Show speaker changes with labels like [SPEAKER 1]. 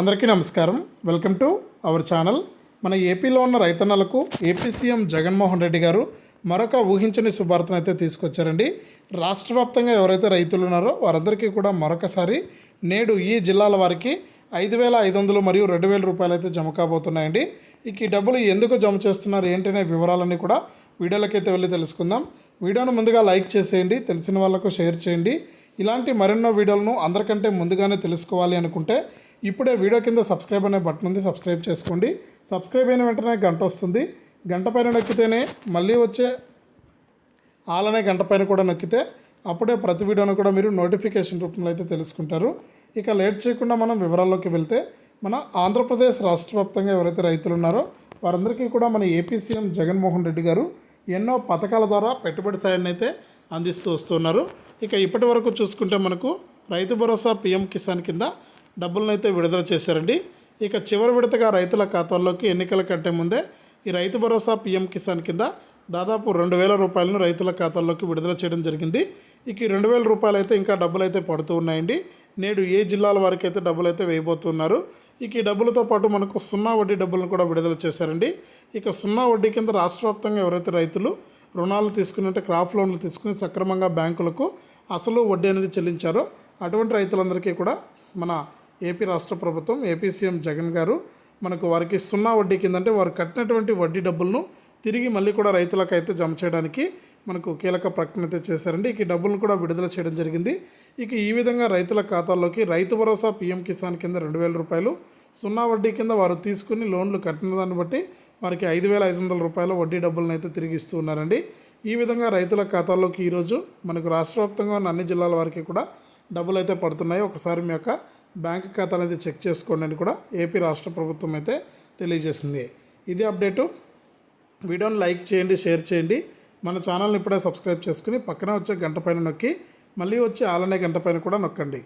[SPEAKER 1] అందరికీ నమస్కారం. Welcome to our channel. మన ఏపీలో ఉన్న రైతన్నలకు ఏపీ సీఎం జగన్మోహన్ రెడ్డి గారు మరొక ఊహించని శుభార్తను అయితే తీసుకొచ్చారండి. రాష్ట్ర వ్యాప్తంగా ఎవరైతే రైతులు ఉన్నారో వారందరికీ కూడా మరొకసారి నేడు ఈ జిల్లాల వారికి ఐదు వేల ఐదు వందలు మరియు రెండు వేల రూపాయలు అయితే జమ కాబోతున్నాయండి. ఇక ఈ డబ్బులు ఎందుకు జమ చేస్తున్నారు? ఏంటనే వివరాలన్నీ కూడా వీడియోలకైతే వెళ్ళి తెలుసుకుందాం. వీడియోను ముందుగా లైక్ చేసేయండి తెలిసిన వాళ్ళకు షేర్ చేయండి. ఇలాంటి మరెన్నో వీడియోలను అందరికంటే ముందుగానే తెలుసుకోవాలి అనుకుంటే ఇప్పుడే వీడియో కింద సబ్స్క్రైబ్ అనే బటన్ ఉంది సబ్స్క్రైబ్ చేసుకోండి. సబ్స్క్రైబ్ అయిన వెంటనే గంట వస్తుంది. గంట పైన నొక్కితేనే మళ్ళీ వచ్చే ఆల్ అనే గంట పైన కూడా నొక్కితే అప్పుడే ప్రతి వీడియోను కూడా మీరు నోటిఫికేషన్ రూపంలో అయితే తెలుసుకుంటారు. ఇక లేట్ చేయకుండా మనం వివరాల్లోకి వెళ్తే మన ఆంధ్రప్రదేశ్ రాష్ట్ర వ్యాప్తంగా ఎవరైతే రైతులు ఉన్నారో వారందరికీ కూడా మన ఏపీ సీఎం జగన్మోహన్ రెడ్డి గారు ఎన్నో పథకాల ద్వారా పెట్టుబడి సాయాన్ని అయితే అందిస్తూ వస్తున్నారు. ఇక ఇప్పటి వరకు చూసుకుంటే మనకు రైతు భరోసా పీఎం కిసాన్ కింద డబ్బులను అయితే విడుదల చేశారండి. ఇక చివరి విడతగా రైతుల ఖాతాల్లోకి ఎన్నికల కంటే ముందే ఈ రైతు భరోసా పీఎం కిసాన్ కింద దాదాపు రెండు వేల రూపాయలను రైతుల ఖాతాల్లోకి విడుదల చేయడం జరిగింది. ఇక ఈ రెండు వేల రూపాయలు అయితే ఇంకా డబ్బులు అయితే పడుతూ ఉన్నాయండి. నేడు ఏ జిల్లాల వారికి అయితే డబ్బులు అయితే వేయబోతున్నారు. ఇక ఈ డబ్బులతో పాటు మనకు సున్నా వడ్డీ డబ్బులను కూడా విడుదల చేశారండి. ఇక సున్నా వడ్డీ కింద రాష్ట్ర వ్యాప్తంగా ఎవరైతే రైతులు రుణాలు తీసుకున్నట్టే క్రాప్ లోన్లు తీసుకుని సక్రమంగా బ్యాంకులకు అసలు వడ్డీ అనేది చెల్లించారో అటువంటి రైతులందరికీ కూడా మన ఏపీ రాష్ట్ర ప్రభుత్వం ఏపీ సీఎం జగన్ గారు మనకు వారికి సున్నా వడ్డీ కింద అంటే వారు కట్టినటువంటి వడ్డీ డబ్బులను తిరిగి మళ్ళీ కూడా రైతులకు అయితే జమ చేయడానికి మనకు కీలక ప్రకటన అయితే చేశారండి. ఇక ఈ డబ్బులను కూడా విడుదల చేయడం జరిగింది. ఇక ఈ విధంగా రైతుల ఖాతాల్లోకి రైతు భరోసా పీఎం కిసాన్ కింద రెండు వేల రూపాయలు సున్నా వడ్డీ కింద వారు తీసుకుని లోన్లు కట్టిన దాన్ని బట్టి వారికి ఐదు వేల ఐదు వందల రూపాయల వడ్డీ డబ్బులను అయితే తిరిగి ఇస్తూ ఉన్నారండి. ఈ విధంగా రైతుల ఖాతాల్లోకి ఈరోజు మనకు రాష్ట్ర వ్యాప్తంగా ఉన్న అన్ని జిల్లాల వారికి కూడా డబ్బులు అయితే పడుతున్నాయి. ఒకసారి మీ యొక్క బ్యాంక్ ఖాతాలు అయితే చెక్ చేసుకోండి అని కూడా ఏపీ రాష్ట్ర ప్రభుత్వం అయితే తెలియజేసింది. ఇది అప్డేటు. వీడియోని లైక్ చేయండి షేర్ చేయండి. మన ఛానల్ని ఇప్పుడే సబ్స్క్రైబ్ చేసుకుని పక్కన వచ్చే గంట పైన నొక్కి మళ్ళీ వచ్చే ఆలనే గంట పైన కూడా నొక్కండి.